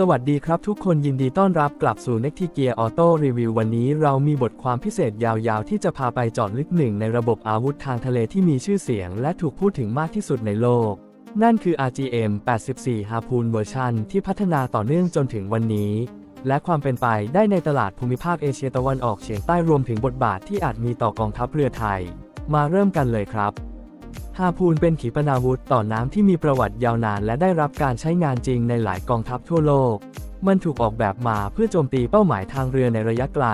สวัสดีครับทุกคนยินดีต้อนรับกลับสู่ n e c t Gear Auto Review วันนี้เรามีบทความพิเศษยาวๆ ที่จะพาไปเจอดลึกหนึ่งในระบบอาวุธทางทะเลที่มีชื่อเสียง และถูกพูดถึงมากที่สุดในโลก นั่นคือ RGM 84 Harpoon เวอร์ชันที่พัฒนาต่อเนื่องจนถึงวันนี้ และความเป็นไปได้ในตลาดภูมิภาคเอเชียตะวันออกเฉียงใต้รวมถึงบทบาทที่อาจมีต่อกองทัพเรือไทย มาเริ่มกันเลยครับ ฮาพูนเป็นขีปนาวุธต่อน้ำที่มีประวัติยาวนาน และได้รับการใช้งานจริงในหลายกองทัพทั่วโลก มันถูกออกแบบมาเพื่อโจมตีเป้าหมายทางเรือในระยะไกล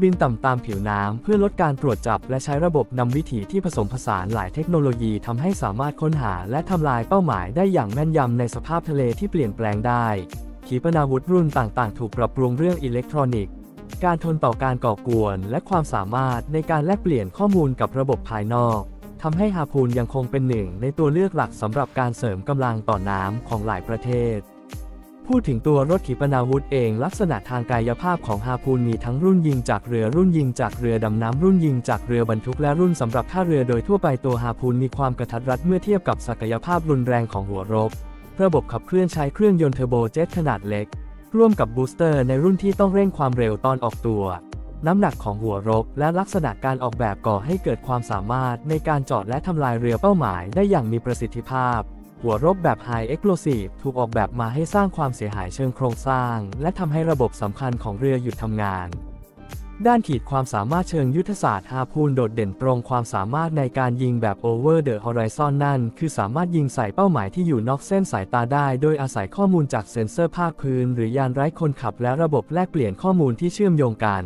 บินต่ำตามผิวน้ำเพื่อลดการตรวจจับ และใช้ระบบนำวิถีที่ผสมผสานหลายเทคโนโลยีทำให้สามารถค้นหาและทำลายเป้าหมายได้อย่างแม่นยำในสภาพทะเลที่เปลี่ยนแปลงได้ ขีปนาวุธรุ่นต่างๆ ถูกปรับปรุงเรื่องอิเล็กทรอนิกส์การทนต่อการก่อกวน และความสามารถในการแลกเปลี่ยนข้อมูลกับระบบภายนอก ทำให้ฮาพูนยังคงเป็นหนึ่งในตัวเลือกหลักสำหรับการเสริมกำลังต่อน้ำของหลายประเทศ พูดถึงตัวรถขีปนาวุธเองลักษณะทางกายภาพของฮาพูนมีทั้งรุ่นยิงจากเรือรุ่นยิงจากเรือดำน้ำรุ่นยิงจากเรือบรรทุกและรุ่นสำหรับท่าเรือโดยทั่วไปตัวฮาพูนมีความกระทัดรัดเมื่อเทียบกับศักยภาพรุนแรงของหัวรบ ระบบขับเคลื่อนใช้เครื่องยนต์เทอร์โบเจ็ตขนาดเล็ก ร่วมกับบูสเตอร์ในรุ่นที่ต้องเร่งความเร็วตอนออกตัว น้ำหนักของหัวรบ และลักษณะการออกแบบก่อให้เกิดความสามารถในการจอดและทำลายเรือเป้าหมายได้อย่างมีประสิทธิภาพ หัวรบแบบ High Explosive ถูกออกแบบมาให้สร้างความเสียหายเชิงโครงสร้าง และทำให้ระบบสำคัญของเรือหยุดทำงานด้านขีดความสามารถเชิงยุทธศาสตร์ฮาพูนโดดเด่นตรงความสามารถในการยิงแบบ Over the Horizon นั่น คือสามารถยิงใส่เป้าหมายที่อยู่นอกเส้นสายตาได้ โดยอาศัยข้อมูลจากเซ็นเซอร์ภาคพื้น หรือยานไร้คนขับและระบบแลกเปลี่ยนข้อมูลที่เชื่อมโยงกัน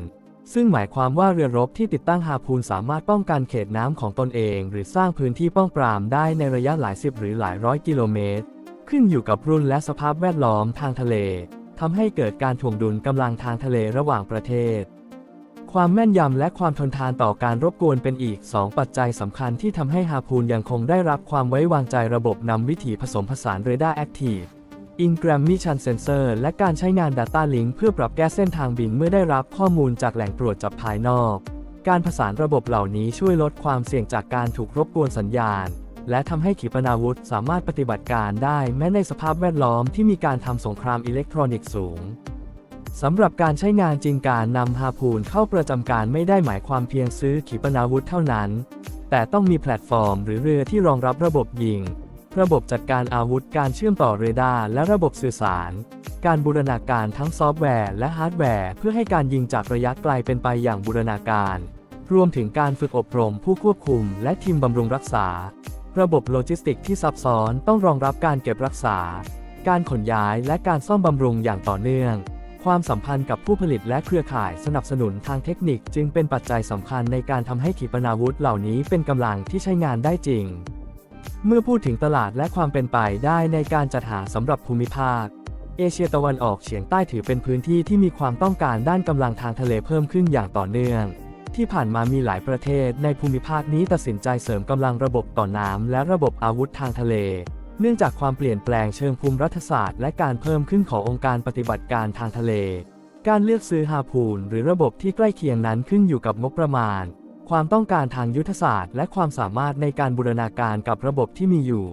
ซึ่งหมายความว่าเรือรบที่ติดตั้งฮาพูนสามารถป้องกันเขตน้ำของตนเอง หรือสร้างพื้นที่ป้องปรามได้ในระยะหลายสิบหรือหลายร้อยกิโลเมตร ขึ้นอยู่กับรุ่นและสภาพแวดล้อมทางทะเลทำให้เกิดการถ่วงดุลกำลังทางทะเลระหว่างประเทศ ความแม่นยำและความทนทานต่อการรบกวนเป็นอีก 2 ปัจจัยสำคัญที่ทำให้ฮาพูนยังคงได้รับความไว้วางใจระบบนำวิถีผสมผสานเรดาร์แอคทีฟ อินแกรมมิชันเซนเซอร์และการใช้งาน Data Link เพื่อปรับแก้เส้นทางบินเมื่อได้รับข้อมูลจากแหล่งตรวจจับภายนอก การผสานระบบเหล่านี้ช่วยลดความเสี่ยงจากการถูกรบกวนสัญญาณ และทำให้ขีปนาวุธสามารถปฏิบัติการได้แม้ในสภาพแวดล้อมที่มีการทำสงครามอิเล็กทรอนิกส์สูงสำหรับการใช้งานจริงการนำฮาพูนเข้าประจำการไม่ได้หมายความเพียงซื้อขีปนาวุธเท่านั้น แต่ต้องมีแพลตฟอร์ม หรือเรือที่รองรับระบบยิง ระบบจัดการอาวุธการเชื่อมต่อเรดาร์และระบบสื่อสาร การบูรณาการทั้งซอฟต์แวร์และฮาร์ดแวร์ เพื่อให้การยิงจากระยะไกลเป็นไปอย่างบูรณาการ รวมถึงการฝึกอบรมผู้ควบคุม และทีมบำรุงรักษา ระบบโลจิสติกที่ซับซ้อนต้องรองรับการเก็บรักษา การขนย้ายและการซ่อมบำรุงอย่างต่อเนื่อง ความสัมพันธ์กับผู้ผลิตและเครือข่ายสนับสนุนทางเทคนิคจึงเป็นปัจจัยสำคัญในการทำให้ขีปนาวุธเหล่านี้เป็นกำลังที่ใช้งานได้จริง เมื่อพูดถึงตลาดและความเป็นไปได้ในการจัดหาสำหรับภูมิภาค เอเชียตะวันออกเฉียงใต้ถือเป็นพื้นที่ที่มีความต้องการด้านกำลังทางทะเลเพิ่มขึ้นอย่างต่อเนื่อง ที่ผ่านมามีหลายประเทศในภูมิภาคนี้ตัดสินใจเสริมกำลังระบบต่อน้ำและระบบอาวุธทางทะเล เนื่องจากความเปลี่ยนแปลงเชิงภูมิรัฐศาสตร์และการเพิ่มขึ้นขององค์การปฏิบัติการทางทะเล การเลือกซื้อฮาพูนหรือระบบที่ใกล้เคียงนั้นขึ้นอยู่กับงบประมาณ ความต้องการทางยุทธศาสตร์ และความสามารถในการบูรณาการกับระบบที่มีอยู่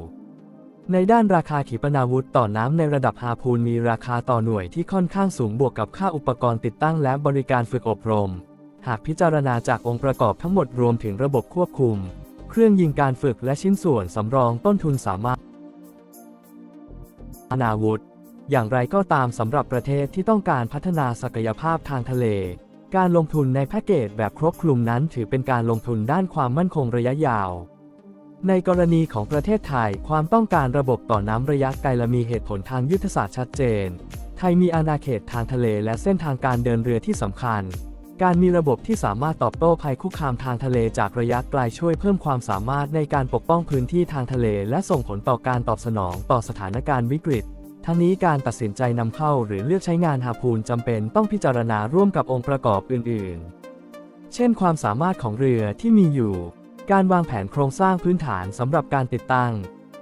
ในด้านราคาขีปนาวุธต่อน้ำในระดับฮาพูนมีราคาต่อหน่วยที่ค่อนข้างสูงบวกกับค่าอุปกรณ์ติดตั้งและบริการฝึกอบรม หากพิจารณาจากองค์ประกอบทั้งหมดรวมถึงระบบควบคุม เครื่องยิงการฝึกและชิ้นส่วนสำรองต้นทุนสามารถอาวุธ อย่างไรก็ตามสำหรับประเทศที่ต้องการพัฒนาศักยภาพทางทะเล การลงทุนในแพ็กเกจแบบครบคลุมนั้นถือเป็นการลงทุนด้านความมั่นคงระยะยาว ในกรณีของประเทศไทย ความต้องการระบบต่อน้ำระยะไกลและมีเหตุผลทางยุทธศาสตร์ชัดเจน ไทยมีอาณาเขตทางทะเลและเส้นทางการเดินเรือที่สำคัญ การมีระบบที่สามารถตอบโต้ภัยคุกคามทางทะเลจากระยะไกลช่วยเพิ่มความสามารถในการปกป้องพื้นที่ทางทะเล และส่งผลต่อการตอบสนองต่อสถานการณ์วิกฤต ทั้งนี้การตัดสินใจนำเข้าหรือเลือกใช้งานฮาพูนจำเป็นต้องพิจารณาร่วมกับองค์ประกอบอื่น ๆ เช่น ความสามารถของเรือที่มีอยู่ การวางแผนโครงสร้างพื้นฐานสำหรับการติดตั้ง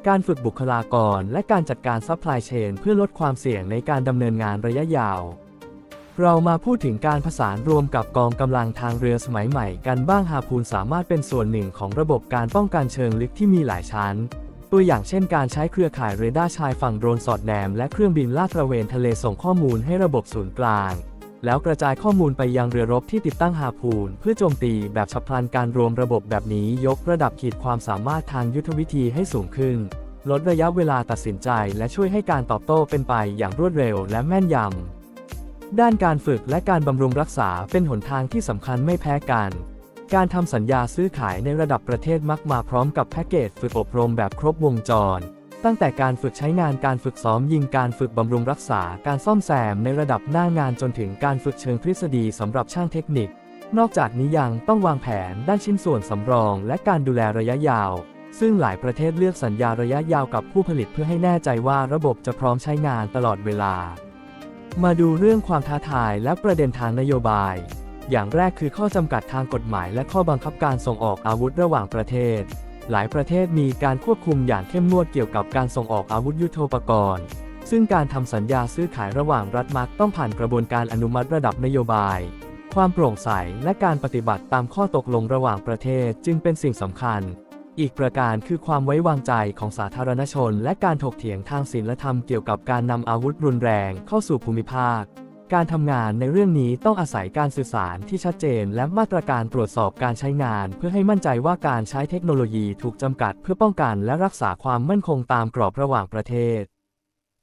การฝึกบุคลากร และการจัดการซัพพลายเชนเพื่อลดความเสี่ยงในการดำเนินงานระยะยาว เรามาพูดถึงการผสานรวมกับกองกำลังทางเรือสมัยใหม่ กันบ้างฮาพูนสามารถเป็นส่วนหนึ่งของระบบการป้องกันเชิงลึกที่มีหลายชั้น ตัวอย่างเช่นการใช้เครือข่ายเรดาร์ชายฝั่งโดรนสอดแนม และเครื่องบินลาดตระเวนทะเลส่งข้อมูลให้ระบบศูนย์กลาง แล้วกระจายข้อมูลไปยังเรือรบที่ติดตั้งฮาพูน เพื่อโจมตีแบบฉับพลันการรวมระบบแบบนี้ยกระดับขีดความสามารถทางยุทธวิธีให้สูงขึ้น ลดระยะเวลาตัดสินใจ และช่วยให้การตอบโต้เป็นไปอย่างรวดเร็วและแม่นยำด้านการฝึกและการบำรุงรักษาเป็นหนทางที่สำคัญไม่แพ้กัน การทำสัญญาซื้อขายในระดับประเทศมักมาพร้อมกับแพ็กเกจฝึกอบรมแบบครบวงจร ตั้งแต่การฝึกใช้งานการฝึกซ้อมยิงการฝึกบำรุงรักษาการซ่อมแซมในระดับหน้างานจนถึงการฝึกเชิงทฤษฎีสำหรับช่างเทคนิค นอกจากนี้ยังต้องวางแผนด้านชิ้นส่วนสำรอง และการดูแลระยะยาว ซึ่งหลายประเทศเลือกสัญญาระยะยาวกับผู้ผลิตเพื่อให้แน่ใจว่าระบบจะพร้อมใช้งานตลอดเวลา มาดูเรื่องความท้าทายและประเด็นทางนโยบาย อย่างแรกคือข้อจำกัดทางกฎหมายและข้อบังคับการส่งออกอาวุธระหว่างประเทศ หลายประเทศมีการควบคุมอย่างเข้มงวดเกี่ยวกับการส่งออกอาวุธยุโทโธปกรณ์ ซึ่งการทำสัญญาซื้อขายระหว่างรัฐมักต้องผ่านกระบวนการอนุมัติระดับนโยบาย ความโปร่งใสและการปฏิบัติตามข้อตกลงระหว่างประเทศจึงเป็นสิ่งสำคัญ อีกประการคือความไว้วางใจของสาธารณชน และการถกเถียงทางศีลธรรมเกี่ยวกับการนำอาวุธรุนแรงเข้าสู่ภูมิภาค การทำงานในเรื่องนี้ต้องอาศัยการสื่อสารที่ชัดเจน และมาตรการตรวจสอบการใช้งาน เพื่อให้มั่นใจว่าการใช้เทคโนโลยีถูกจำกัด เพื่อป้องกันและรักษาความมั่นคงตามกรอบระหว่างประเทศ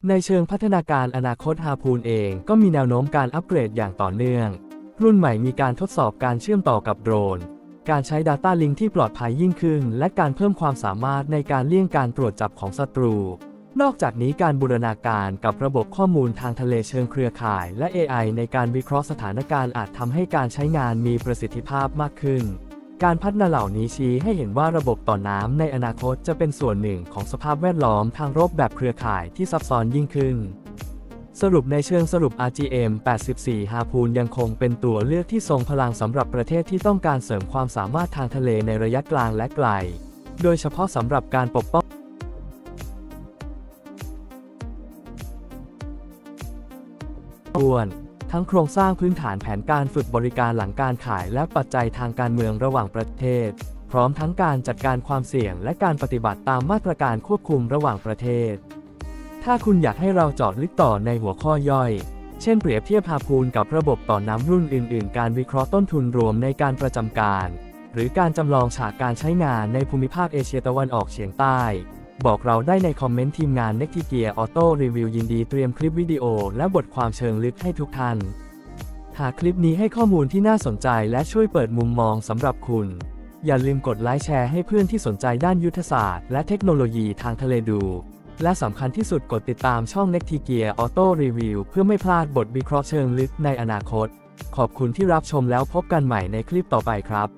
ในเชิงพัฒนาการอนาคตฮาพูนเองก็มีแนวโน้มการอัปเกรดอย่างต่อเนื่อง รุ่นใหม่มีการทดสอบการเชื่อมต่อกับโดรน การใช้ Data Link ที่ปลอดภัยยิ่งขึ้น และการเพิ่มความสามารถในการเลี่ยงการตรวจจับของศัตรู นอกจากนี้การบูรณาการกับระบบข้อมูลทางทะเลเชิงเครือข่าย และ AI ในการวิเคราะห์สถานการณ์อาจทำให้การใช้งานมีประสิทธิภาพมากขึ้น การพัฒนาเหล่านี้ชี้ให้เห็นว่าระบบต่อน้ำในอนาคตจะเป็นส่วนหนึ่งของสภาพแวดล้อมทางรบแบบเครือข่ายที่ซับซ้อนยิ่งขึ้น สรุปในเชิงสรุป RGM 84ฮาพูนยังคงเป็นตัวเลือกที่ทรงพลังสำหรับประเทศที่ต้องการเสริมความสามารถทางทะเลในระยะกลางและไกล โดยเฉพาะสำหรับการปกป้อง อ้วนทั้งโครงสร้างพื้นฐานแผนการฝึกบริการหลังการขายและปัจจัยทางการเมืองระหว่างประเทศ พร้อมทั้งการจัดการความเสี่ยงและการปฏิบัติตามมาตรการควบคุมระหว่างประเทศ ถ้าคุณอยากให้เราเจาะลึกต่อในหัวข้อย่อย เช่นเปรียบเทียบฮาพูนกับระบบต่อน้ำรุ่นอื่น ๆ การวิเคราะห์ต้นทุนรวมในการประจำการ หรือการจำลองฉากการใช้งานในภูมิภาคเอเชียตะวันออกเฉียงใต้ บอกเราได้ในคอมเมนต์ทีมงาน n e c t i g e a r Auto Review ยินดีเตรียมคลิปวิดีโอและบทความเชิงลึกให้ทุกท่าน หากคลิปนี้ให้ข้อมูลที่น่าสนใจและช่วยเปิดมุมมองสำหรับคุณ อย่าลืมกดไลค์แชร์ให้เพื่อนที่สนใจด้านยุทธศาสตร์และเทคโนโลยีทางทะเลดู และสำคัญที่สุดกดติดตามช่อง n e c t i g e a r Auto Review เพื่อไม่พลาดบทวิเคราะห์เชิงลึกในอนาคต ขอบคุณที่รับชมแล้วพบกันใหม่ในคลิปต่อไปครับ